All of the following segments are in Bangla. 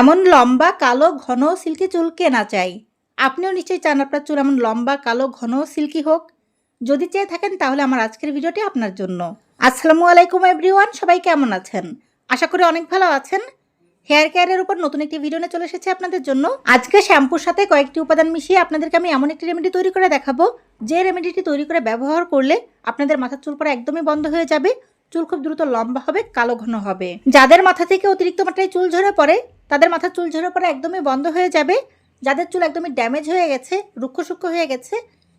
এমন লম্বা, কালো, ঘন সিল্কি চুল কে না চাই? আপনিও নিশ্চয়ই চান আপনার চুল এমন লম্বা, কালো, ঘন, সিল্কি হোক। যদি চেয়ে থাকেন তাহলে আমার আজকের ভিডিওটি আপনার জন্য। আসসালামু আলাইকুম এভরিওয়ান, সবাই কেমন আছেন? আশা করি অনেক ভালো আছেন। হেয়ার কেয়ারের উপর নতুন একটি ভিডিও নিয়ে চলে এসেছে আপনাদের জন্য। আজকে শ্যাম্পুর সাথে কয়েকটি উপাদান মিশিয়ে আপনাদেরকে আমি এমন একটি রেমেডি তৈরি করে দেখাবো। যে রেমেডিটি তৈরি করে ব্যবহার করলে আপনাদের মাথার চুল পড়া একদমই বন্ধ হয়ে যাবে। চুল খুব দ্রুত লম্বা হবে, কালো ঘন হবে। যাদের মাথা থেকে অতিরিক্ত মাত্রায় চুল ঝরে পড়ে, তাদের মাথার চুল ঝরে পড়া একদমই বন্ধ হয়ে যাবে। যাদের চুল একদমই ড্যামেজ হয়ে গেছে, রুক্ষ সূক্ষ্ম হয়ে গেছে,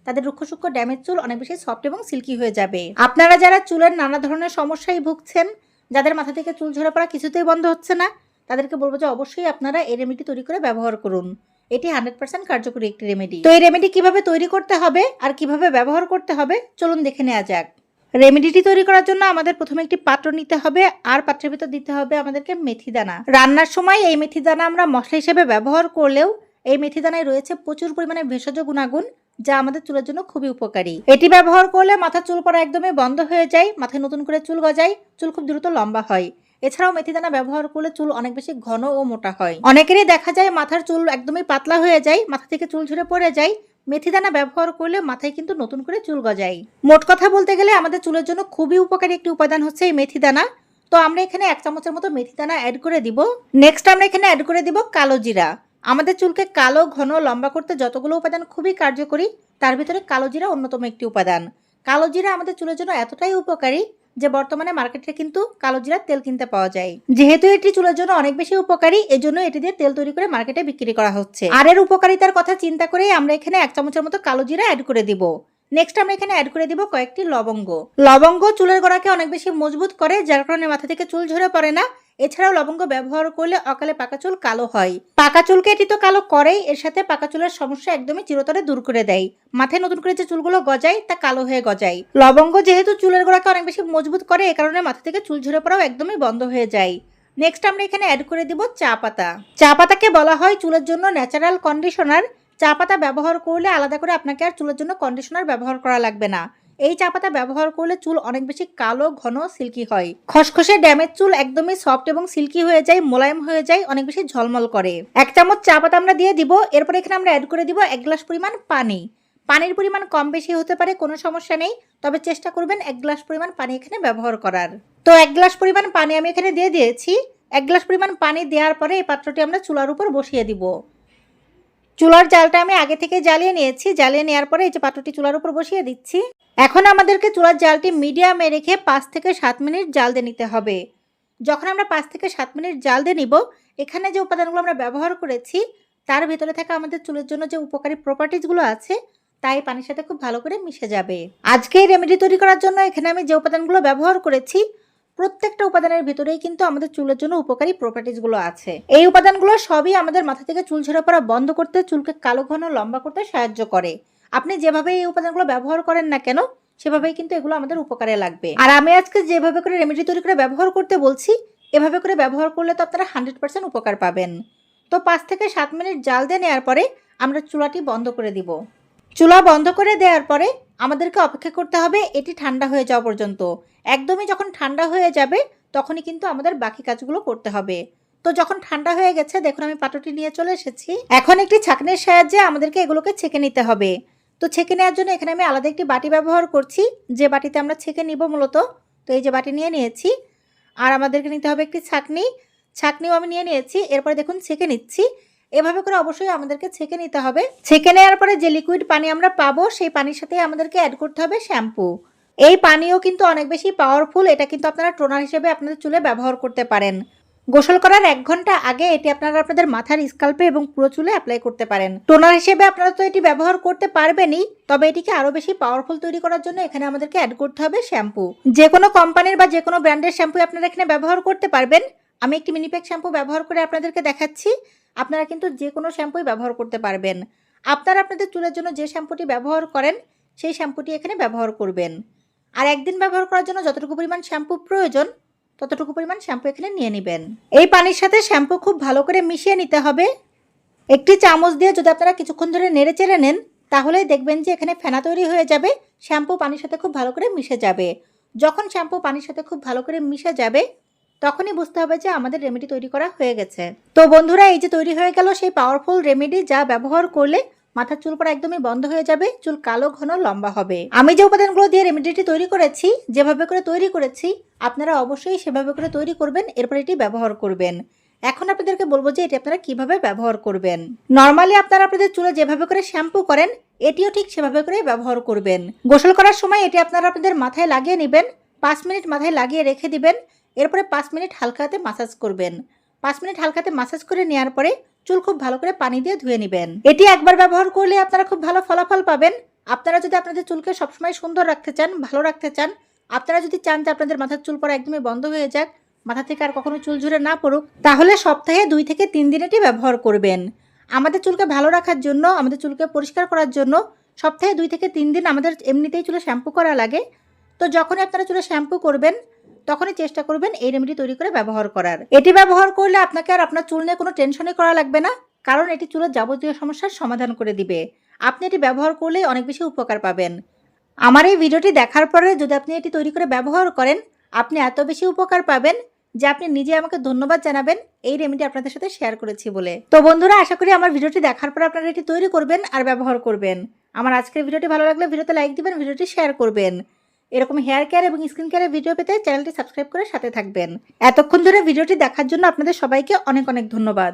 তাদের রুক্ষ সূক্ষ্ম ড্যামেজ চুল অনেক বেশি সফট এবং সিল্কি হয়ে যাবে। আপনারা যারা চুলের নানা ধরনের সমস্যায় ভুগছেন, যাদের মাথা থেকে চুল ঝরে পড়া কিছুতেই বন্ধ হচ্ছে না, তাদেরকে বলব যে অবশ্যই আপনারা এই রেমেডি তৈরি করে ব্যবহার করুন। এটি হান্ড্রেড পার্সেন্ট কার্যকরী একটি রেমেডি তো এই রেমেডি কীভাবে তৈরি করতে হবে আর কীভাবে ব্যবহার করতে হবে, চলুন দেখে নেওয়া যাক। রেমেডিটি তৈরি করার জন্য আমাদের প্রথমে একটি পাত্র নিতে হবে, আর পাত্রের ভিতর দিতে হবে আমাদেরকে মেথি দানা রান্নার সময় এই মেথি দানা আমরা মশলা হিসেবে ব্যবহার করলেও এই মেথি দানায় রয়েছে প্রচুর পরিমাণে ভেষজ গুণাগুণ, যা আমাদের চুলের জন্য খুবই উপকারী। এটি ব্যবহার করলে মাথার চুল পড়া একদমই বন্ধ হয়ে যায়, মাথায় নতুন করে চুল গজায়, চুল খুব দ্রুত লম্বা হয়। এছাড়াও মেথি দানা ব্যবহার করলে চুল অনেক বেশি ঘন ও মোটা হয়। অনেকেরই দেখা যায় মাথার চুল একদমই পাতলা হয়ে যায়, মাথা থেকে চুল ঝরে পড়ে যায় মেথি দানা ব্যবহার করলে মাথায় কিন্তু নতুন করে চুল গজায়। মোট কথা বলতে গেলে আমাদের চুলের জন্য খুবই উপকারী একটি উপাদান হচ্ছে এই মেথি দানা। তো আমরা এখানে এক চামচের মতো মেথি দানা অ্যাড করে দিব। নেক্সট আমরা এখানে অ্যাড করে দিব কালো জিরা। আমাদের চুলকে কালো, ঘন, লম্বা করতে যতগুলো উপাদান খুবই কার্যকরী, তার ভিতরে কালো জিরা অন্যতম একটি উপাদান। কালো জিরা আমাদের চুলের জন্য এতটাই উপকারী যে বর্তমানে মার্কেটে কিন্তু কালো জিরার তেল কিনতে পাওয়া যায়। যেহেতু এটি চুলের জন্য অনেক বেশি উপকারী, এজন্য এটি দিয়ে তেল তৈরি করে মার্কেটে বিক্রি করা হচ্ছে। আর এর উপকারিতার কথা চিন্তা করেই আমরা এখানে এক চামচের মতো কালো জিরা অ্যাড করে দিব। নেক্সট আমরা এখানে অ্যাড করে দিব কয়েকটি লবঙ্গ। লবঙ্গ চুলের গোড়াকে অনেক বেশি মজবুত করে, যার কারণে মাথা থেকে চুল ঝরে পড়ে না। এছাড়াও লবঙ্গ ব্যবহার করলে অকালে পাকা চুল কালো হয়। পাকা চুলকে এটি তো কালো করেই, এর সাথে পাকা চুলের সমস্যা একদমই চিরতরে দূর করে দেয়। মাথায় নতুন করে যে চুলগুলো গজায়, তা কালো হয়ে গজায়। লবঙ্গ যেহেতু চুলের গোড়াকে অনেক বেশি মজবুত করে, এ কারণে মাথা থেকে চুল ঝরে পড়াও একদমই বন্ধ হয়ে যায়। নেক্সট আমরা এখানে অ্যাড করে দিব চা পাতা। চা পাতাকে বলা হয় চুলের জন্য ন্যাচারাল কন্ডিশনার চা পাতা ব্যবহার করলে আলাদা করে আপনাকে আর চুলের জন্য কন্ডিশনার ব্যবহার করা লাগবে না। এই চা পাতা ব্যবহার করলে চুল অনেক বেশি কালো, ঘন, সিল্কি হয়। খসখসে ড্যামেজ চুল একদমই সফট এবং সিল্কি হয়ে যায়, মোলায়েম হয়ে যায়, অনেক বেশি ঝলমল করে। এক চামচ চা পাতা আমরা দিয়ে দিব, এরপর এখানে আমরা অ্যাড করে দিব এক গ্লাস পরিমাণ পানি। পানির পরিমাণ কম বেশি হতে পারে, কোনো সমস্যা নেই, তবে চেষ্টা করবেন এক গ্লাস পরিমাণ পানি এখানে ব্যবহার করার। তো এক গ্লাস পরিমাণ পানি আমি এখানে দিয়ে দিয়েছি। এক গ্লাস পরিমাণ পানি দেওয়ার পরে এই পাত্রটি আমরা চুলার উপর বসিয়ে দিব। চুলার জালটা আমি আগে থেকে জ্বালিয়ে নিয়েছি। জ্বালিয়ে নেওয়ার পরে এই যে পাত্রটি চুলার উপর বসিয়ে দিচ্ছি। এখন আমাদেরকে চুলার জালটি মিডিয়ামে রেখে পাঁচ থেকে সাত মিনিট জাল দিয়ে নিতে হবে। যখন আমরা পাঁচ থেকে সাত মিনিট জাল দিয়ে নিব, এখানে যে উপাদানগুলো আমরা ব্যবহার করেছি, তার ভিতরে থাকা আমাদের চুলের জন্য যে উপকারী প্রপার্টিজগুলো আছে, তাই পানির সাথে খুব ভালো করে মিশে যাবে। আজকে এই রেমেডি তৈরি করার জন্য এখানে আমি যে উপাদানগুলো ব্যবহার করেছি প্রত্যেকটা উপাদানের ভিতরেই কিন্তু আমাদের চুলের জন্য উপকারী প্রপার্টিজগুলো আছে। এই উপাদানগুলো সবই আমাদের মাথা থেকে চুল ঝরে পড়া বন্ধ করতে, চুলকে কালো ঘন লম্বা করতে সাহায্য করে। আপনি যেভাবে এই উপাদানগুলো ব্যবহার করেন না কেন, সেভাবেই কিন্তু এগুলো আমাদের উপকারে লাগবে। আর আমি আজকে যেভাবে করে রেমেডি তৈরি করে ব্যবহার করতে বলছি, এভাবে করে ব্যবহার করলে তো আপনারা হান্ড্রেড পার্সেন্ট উপকার পাবেন। তো পাঁচ থেকে সাত মিনিট জাল দিয়ে নেওয়ার পরে আমরা চুলাটি বন্ধ করে দিব। চুলা বন্ধ করে দেওয়ার পরে আমাদেরকে অপেক্ষা করতে হবে, এটি ঠান্ডা হয়ে যাওয়া পর্যন্ত। একদমই যখন ঠান্ডা হয়ে যাবে, তখনই কিন্তু আমাদের বাকি কাজগুলো করতে হবে। তো যখন ঠান্ডা হয়ে গেছে, দেখুন আমি পাটুটি নিয়ে চলে এসেছি। এখন একটি ছাঁকনির সাহায্যে আমাদেরকে এগুলোকে ছেঁকে নিতে হবে। তো ছেঁকে নেওয়ার জন্য এখানে আমি আলাদা একটি বাটি ব্যবহার করছি। যে বাটিতে আমরা ছেঁকে নিব মূলত, তো এই যে বাটি নিয়ে নিয়েছি। আর আমাদেরকে নিতে হবে একটি ছাঁকনি। ছাঁকনিও আমি নিয়ে নিয়েছি, এরপরে দেখুন ছেঁকে নিচ্ছি। এভাবে করে অবশ্যই আমাদেরকে ছেঁকে নিতে হবে। ছেঁকে নেওয়ার পরে যে লিকুইড পানি আমরা পাবো, সেই পানির সাথে আমাদেরকে অ্যাড করতে হবে শ্যাম্পু এই পানীয় কিন্তু অনেক বেশি পাওয়ারফুল এটা কিন্তু আপনারা টোনার হিসেবে আপনাদের চুলে ব্যবহার করতে পারেন। গোসল করার এক ঘণ্টা আগে এটি আপনারা আপনাদের মাথার স্কাল্পে এবং পুরো চুলে অ্যাপ্লাই করতে পারেন। টোনার হিসেবে আপনারা তো এটি ব্যবহার করতে পারবেনই, তবে এটিকে আরও বেশি পাওয়ারফুল তৈরি করার জন্য এখানে আমাদেরকে অ্যাড করতে হবে শ্যাম্পু যে কোনো কোম্পানির বা যে কোনো ব্র্যান্ডের শ্যাম্পু আপনারা এখানে ব্যবহার করতে পারবেন। আমি একটি মিনিপ্যাক শ্যাম্পু ব্যবহার করে আপনাদেরকে দেখাচ্ছি, আপনারা কিন্তু যে কোনো শ্যাম্পুই ব্যবহার করতে পারবেন। আপনারা আপনাদের চুলের জন্য যে শ্যাম্পুটি ব্যবহার করেন, সেই শ্যাম্পুটি এখানে ব্যবহার করবেন। আর একদিন ব্যবহার করার জন্য যতটুকু পরিমাণ শ্যাম্পু প্রয়োজন, ততটুকু পরিমাণ শ্যাম্পু এখানে নিয়ে নেবেন। এই পানির সাথে শ্যাম্পু খুব ভালো করে মিশিয়ে নিতে হবে। একটি চামচ দিয়ে যদি আপনারা কিছুক্ষণ ধরে নেড়ে চেড়ে নেন, তাহলেই দেখবেন যে এখানে ফেনা তৈরি হয়ে যাবে, শ্যাম্পু পানির সাথে খুব ভালো করে মিশে যাবে। যখন শ্যাম্পু পানির সাথে খুব ভালো করে মিশে যাবে, তখনই বুঝতে হবে যে আমাদের রেমেডি তৈরি করা হয়ে গেছে। তো বন্ধুরা, এই যে তৈরি হয়ে গেল সেই পাওয়ারফুল রেমেডি যা ব্যবহার করলে মাথার চুল পড়া একদমই বন্ধ হয়ে যাবে, চুল কালো, ঘন, লম্বা হবে। আমি যে উপাদানগুলো দিয়ে রেমেডিটি তৈরি করেছি, যেভাবে করে তৈরি করেছি, আপনারা অবশ্যই সেভাবে করে তৈরি করবেন, এরপর এটি ব্যবহার করবেন। এখন আপনাদেরকে বলব যে এটি আপনারা কীভাবে ব্যবহার করবেন। নর্মালি আপনারা আপনাদের চুলে যেভাবে করে শ্যাম্পু করেন, এটিও ঠিক সেভাবে করে ব্যবহার করবেন। গোসল করার সময় এটি আপনারা আপনাদের মাথায় লাগিয়ে নেবেন, পাঁচ মিনিট মাথায় লাগিয়ে রেখে দিবেন, এরপরে পাঁচ মিনিট হালকাতে মাসাজ করবেন। পাঁচ মিনিট হালকাতে মাসাজ করে নেওয়ার পরে চুল খুব ভালো করে পানি দিয়ে ধুয়ে নেবেন। এটি একবার ব্যবহার করলে আপনারা খুব ভালো ফলাফল পাবেন। আপনারা যদি আপনাদের চুলকে সবসময় সুন্দর রাখতে চান, ভালো রাখতে চান, আপনারা যদি চান যে আপনাদের মাথার চুল পড়া একদমই বন্ধ হয়ে যাক, মাথা থেকে আর কখনো চুল ঝরে না পড়ুক, তাহলে সপ্তাহে দুই থেকে তিন দিন এটি ব্যবহার করবেন। আমাদের চুলকে ভালো রাখার জন্য, আমাদের চুলকে পরিষ্কার করার জন্য সপ্তাহে দুই থেকে তিন দিন আমাদের এমনিতেই চুলে শ্যাম্পু করা লাগে। তো যখনই আপনারা চুলে শ্যাম্পু করবেন তখনই চেষ্টা করবেন এই রেমেডি তৈরি করে ব্যবহার করার। এটি ব্যবহার করলে আপনাকে আর আপনার চুল নিয়ে কোনো টেনশনই করা লাগবে না, কারণ এটি চুলের যাবতীয় সমস্যার সমাধান করে দিবে। আপনি এটি ব্যবহার করলেই অনেক বেশি উপকার পাবেন। আমার এই ভিডিওটি দেখার পরে যদি আপনি এটি তৈরি করে ব্যবহার করেন, আপনি এত বেশি উপকার পাবেন যে আপনি নিজে আমাকে ধন্যবাদ জানাবেন, এই রেমেডি আপনাদের সাথে শেয়ার করেছি বলে। তো বন্ধুরা, আশা করি আমার ভিডিওটি দেখার পর আপনারা এটি তৈরি করবেন আর ব্যবহার করবেন। আমার আজকের ভিডিওটি ভালো লাগলে ভিডিওতে লাইক দিবেন, ভিডিওটি শেয়ার করবেন। এরকম হেয়ার কেয়ার এবং স্কিন কেয়ারের ভিডিও পেতে চ্যানেলটি সাবস্ক্রাইব করে সাথে থাকবেন। এতক্ষণ ধরে ভিডিওটি দেখার জন্য আপনাদের সবাইকে অনেক অনেক ধন্যবাদ।